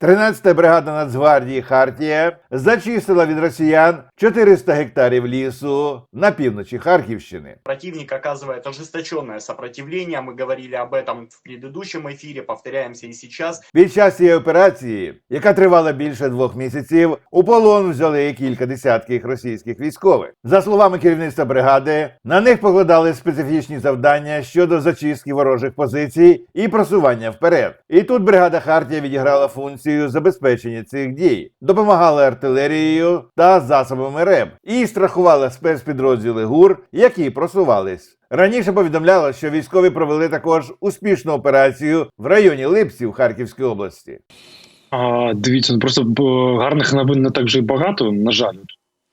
13-та бригада Нацгвардії Хартія зачистила від росіян 400 гектарів лісу на півночі Харківщини. Противник оказывает ожесточенное сопротивление. Мы говорили об этом в предыдущем эфире, повторяемся и сейчас. Під час цієї операції, яка тривала більше двох місяців, у полон взяли кілька десятків російських військових. За словами керівництва бригади, на них покладали специфічні завдання щодо зачистки ворожих позицій і просування вперед. І тут бригада Хартія відіграла функцію забезпечення цих дій, допомагали артилерією та засобами РЕБ і страхували спецпідрозділи ГУР, які просувались. Раніше повідомляло, що військові провели також успішну операцію в районі Липців Харківської області. А, дивіться, ну просто гарних новин не так же і багато, на жаль.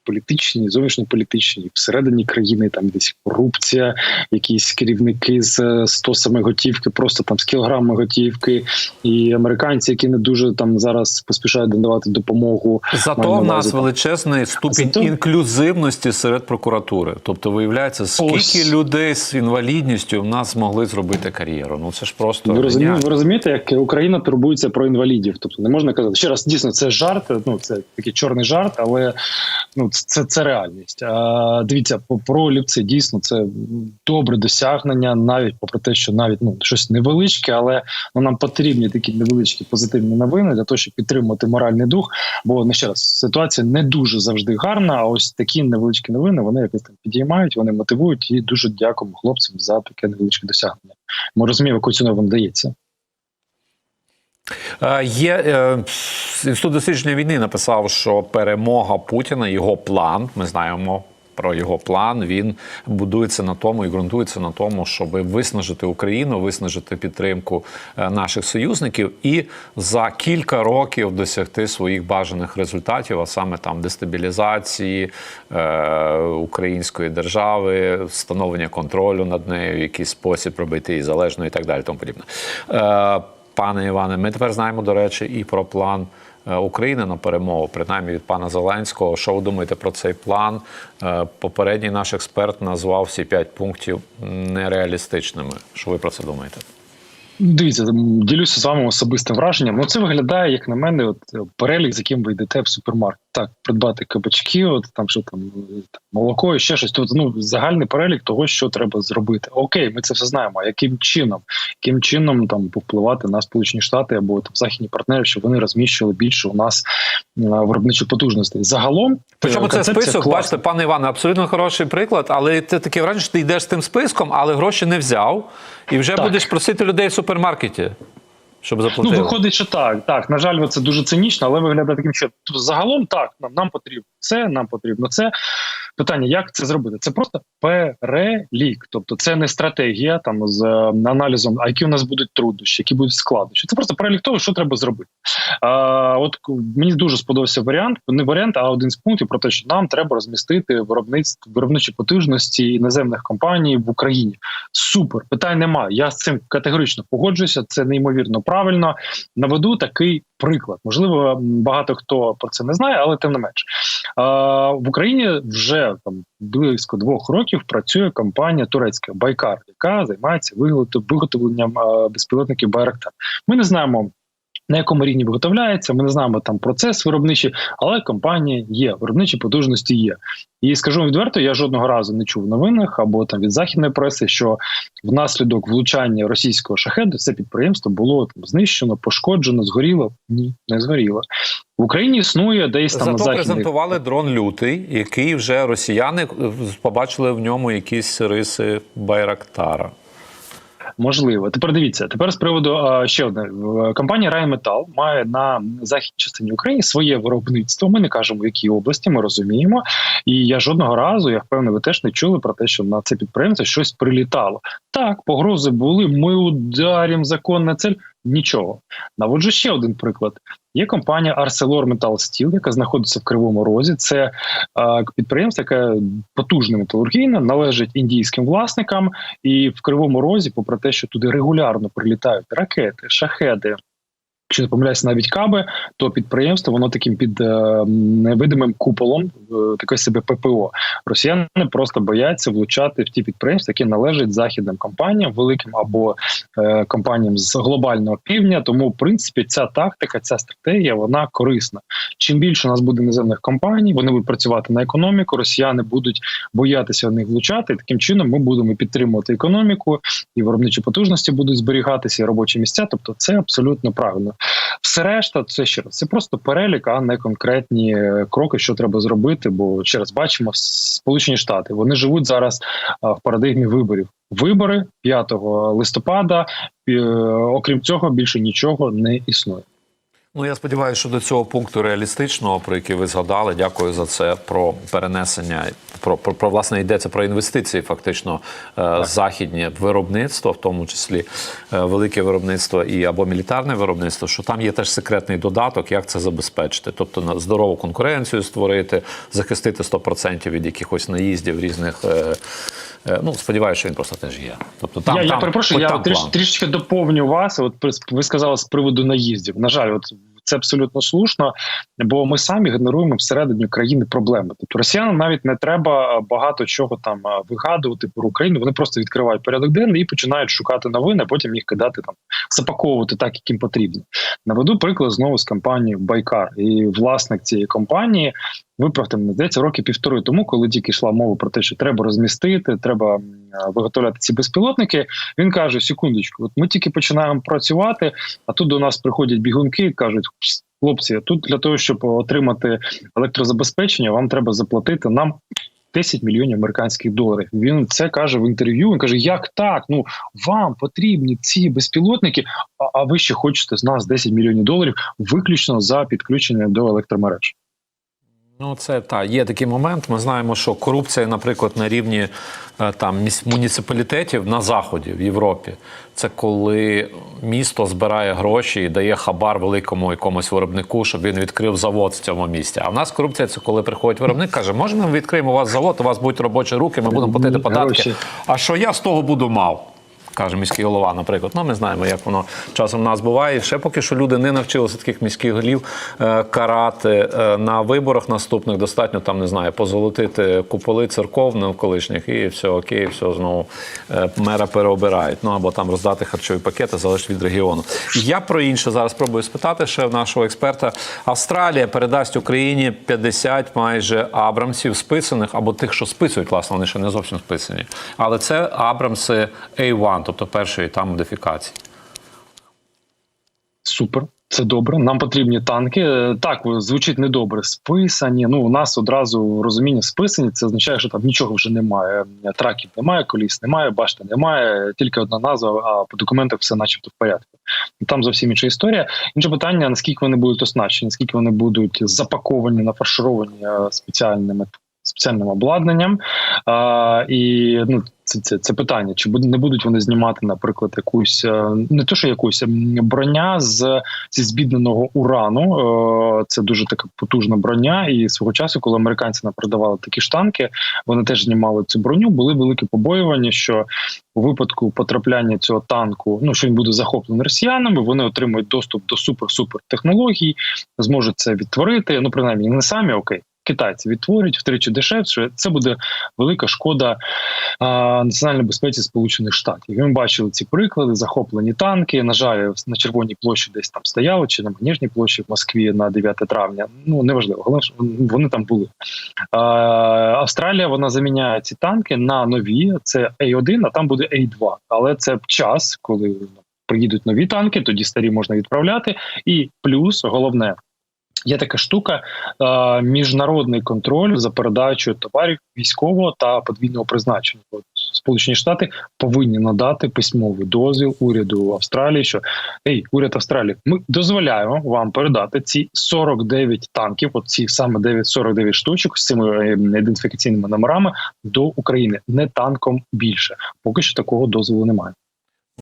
Політичні, зовнішньополітичні, всередині країни там десь корупція, якісь керівники з е, стосами готівки, просто там з кілограми готівки, і американці, які не дуже там зараз поспішають надавати допомогу. Зато в нас величезний ступінь Зато- інклюзивності серед прокуратури. Тобто, виявляється, скільки Ось. людей з інвалідністю в нас змогли зробити кар'єру. Ну це ж просто Ви розумієте, ви розумієте, як Україна турбується про інвалідів. Тобто не можна казати ще раз, дійсно це жарт. Ну це такий чорний жарт, але ну це, це це реальність. Дивіться, про ліпці дійсно це добре досягнення, навіть попри те, що навіть ну щось невеличке, але ну, нам потрібні такі невеличкі позитивні новини для того, щоб підтримувати моральний дух. Бо ну, ще раз ситуація не дуже завжди гарна. А ось такі невеличкі новини вони якось там підіймають, вони мотивують і дуже дякуємо хлопцям за таке невеличке досягнення. Ми розуміємо, яку ціну вам дається. Е, Є е, інститут дослідження війни написав, що перемога Путіна, його план. Ми знаємо. Про його план він будується на тому і ґрунтується на тому, щоб виснажити Україну, виснажити підтримку е, наших союзників і за кілька років досягти своїх бажаних результатів, а саме там дестабілізації е, української держави, встановлення контролю над нею, якийсь спосіб робити її залежною і так далі. Тому подібне. Е, Пане Іване, ми тепер знаємо, до речі, і про план е, України на перемогу, принаймні від пана Зеленського. Що ви думаєте про цей план? Е, Попередній наш експерт назвав всі п'ять пунктів нереалістичними. Що ви про це думаєте? Дивіться, ділюся з вами особистим враженням. Ну це виглядає, як на мене, от перелік, з яким ви йдете в супермаркет. Так, придбати кабачки, от там що там, е, молоко і ще щось. Тобто, ну загальний перелік того, що треба зробити. Окей, ми це все знаємо. А яким чином? Яким чином там повпливати на Сполучені Штати або там західні партнери, щоб вони розміщували більше у нас е, виробничих потужностей? Загалом Причому е, це список, класна. бачите, пане Іване, абсолютно хороший приклад, але це таке враження, що ти йдеш з тим списком, але гроші не взяв, і вже Так. будеш просити людей в супермаркеті, щоб Ну, виходить, що так. Так, на жаль, це дуже цинічно, але виглядає таким чином. Тобто, загалом так, нам, нам потрібно це, нам потрібно це. Питання, як це зробити? Це просто перелік. Тобто, це не стратегія там з е, аналізом, а які у нас будуть труднощі, які будуть складнощі. Це просто перелік того, що треба зробити. А, от мені дуже сподобався варіант, не варіант, а один з пунктів про те, що нам треба розмістити виробництво виробничі потужності іноземних компаній в Україні. Супер, питань немає. Я з цим категорично погоджуюся. Це неймовірно правильно. Наведу такий приклад. Можливо, багато хто про це не знає, але тим не менш. В Україні вже там близько двох років працює компанія турецька Байкар, яка займається виготов- виготовленням безпілотників Байрактар. Ми не знаємо. На якому рівні виготовляється, ми не знаємо там процес виробничий, але компанія є, виробничі потужності є. І скажу вам відверто, я жодного разу не чув в новинах або там від західної преси, що внаслідок влучання російського шахеду це підприємство було там знищено, пошкоджено, згоріло. Ні, не згоріло. В Україні існує десь там на західних презентували дрон лютий, який вже росіяни е, побачили в ньому якісь риси Байрактара. Можливо, тепер дивіться. Тепер з приводу ще одне компанія Райметал має на західній частині України своє виробництво. Ми не кажемо в якій області, ми розуміємо. І я жодного разу, я впевнений, ви теж не чули про те, що на це підприємство щось прилітало. Так, погрози були. Ми ударимо законна цель. Нічого. Наводжу ще один приклад. Є компанія ArcelorMittal Steel, яка знаходиться в Кривому Розі. Це е, підприємство, яке потужне металургійне, належить індійським власникам. І в Кривому Розі, попри те, що туди регулярно прилітають ракети, шахеди, Якщо не помиляюсь, навіть каби, то підприємство воно таким під е, невидимим куполом, е, таке себе ППО. Росіяни просто бояться влучати в ті підприємства, які належать західним компаніям, великим або е, компаніям з глобального півдня. Тому, в принципі, ця тактика, ця стратегія, вона корисна. Чим більше у нас буде іноземних компаній, вони будуть працювати на економіку. Росіяни будуть боятися в них влучати. Таким чином ми будемо підтримувати економіку, і виробничі потужності будуть зберігатися, і робочі місця. Тобто, це абсолютно правильно. Все решта, це ще раз, це просто перелік, а не конкретні е, кроки, що треба зробити. Бо ще раз бачимо Сполучені Штати. Вони живуть зараз в парадигмі виборів. Вибори 5 листопада. е, Окрім цього, більше нічого не існує. Ну, я сподіваюся, що до цього пункту реалістичного, про який ви згадали, дякую за це. Про перенесення, про, про, про власне йдеться про інвестиції, фактично е, західні виробництво, в тому числі е, велике виробництво і або мілітарне виробництво. Що там є теж секретний додаток, як це забезпечити, тобто на здорову конкуренцію створити, захистити 100% від якихось наїздів різних. Е, ну, сподіваюся, що він просто теж є. Тобто там я, я перепрошую, я там тріш, трішечки доповню вас. От ви сказали з приводу наїздів. На жаль, от це абсолютно слушно, бо ми самі генеруємо всередині країни проблеми. Тобто росіянам навіть не треба багато чого там вигадувати про Україну. Вони просто відкривають порядок денний і починають шукати новини, а потім їх кидати там, запаковувати так, як їм потрібно. Наведу приклад знову з компанії Байкар. І власник цієї компанії виправте мене здається роки півтори тому, коли тільки йшла мова про те, що треба розмістити, треба виготовляти ці безпілотники. Він каже: секундочку, от ми тільки починаємо працювати, а тут до нас приходять бігунки і кажуть. Хлопці, тут для того, щоб отримати електрозабезпечення, вам треба заплатити нам 10 мільйонів американських доларів. Він це каже в інтерв'ю. Він каже: Як так? Ну вам потрібні ці безпілотники, а, а ви ще хочете з нас 10 мільйонів доларів виключно за підключення до електромереж. Ну, це та є такий момент. Ми знаємо, що корупція, наприклад, на рівні е, там муніципалітетів на заході в Європі. Це коли місто збирає гроші і дає хабар великому якомусь виробнику, щоб він відкрив завод в цьому місті. А в нас корупція це коли приходить виробник, каже, може, ми відкриємо у вас завод, у вас будуть робочі руки, ми будемо платити податки. А що я з того буду мав? Каже міський голова, наприклад. Ну, ми знаємо, як воно часом в нас буває. І ще поки що люди не навчилися таких міських голів е, карати е, на виборах наступних. Достатньо там не знаю, позолотити куполи церковних колишніх, і все окей, все знову е, мера переобирають. Ну або там роздати харчові пакети, залежить від регіону. Я про інше зараз спробую спитати ще в нашого експерта. Австралія передасть Україні 50 майже абрамсів списаних, або тих, що списують, власне, вони ще не зовсім списані. Але це абрамси A1, тобто першої там модифікації. Супер. Це добре. Нам потрібні танки. Е, Так, звучить недобре. Списані. Ну, у нас одразу розуміння списані. Це означає, що там нічого вже немає. Траків немає, коліс немає, башти немає. Тільки одна назва, а по документах все начебто в порядку. Там зовсім інша історія. Інше питання: наскільки вони будуть оснащені, наскільки вони будуть запаковані, нафаршировані е, спеціальними спеціальним обладнанням. А, і ну, це, це, це питання: чи буде не будуть вони знімати, наприклад, якусь е, не то, що якусь броня з зі збідненого урану. Е, Це дуже така потужна броня. І свого часу, коли американці нам продавали такі штанки, вони теж знімали цю броню. Були великі побоювання, що у випадку потрапляння цього танку, ну що він буде захоплений росіянами, вони отримують доступ до супер-супер технологій, зможуть це відтворити. Ну принаймні не самі окей. Китайці відтворюють втричі дешевше. Це буде велика шкода а, національній безпеці Сполучених Штатів. Ми бачили ці приклади, захоплені танки. На жаль, на червоній площі десь там стояли, чи на Манежній площі в Москві на 9 травня. Ну неважливо, головне, вони там були. А, Австралія вона заміняє ці танки на нові. Це A1, а там буде A2. Але це час, коли приїдуть нові танки, тоді старі можна відправляти. І плюс головне. Є така штука, е, міжнародний контроль за передачею товарів військового та подвійного призначення. От Сполучені Штати повинні надати письмовий дозвіл уряду Австралії, що ей, уряд Австралії, ми дозволяємо вам передати ці 49 танків, от ці саме 9, 49 штучок з цими е, ідентифікаційними номерами до України, не танком більше. Поки що такого дозволу немає.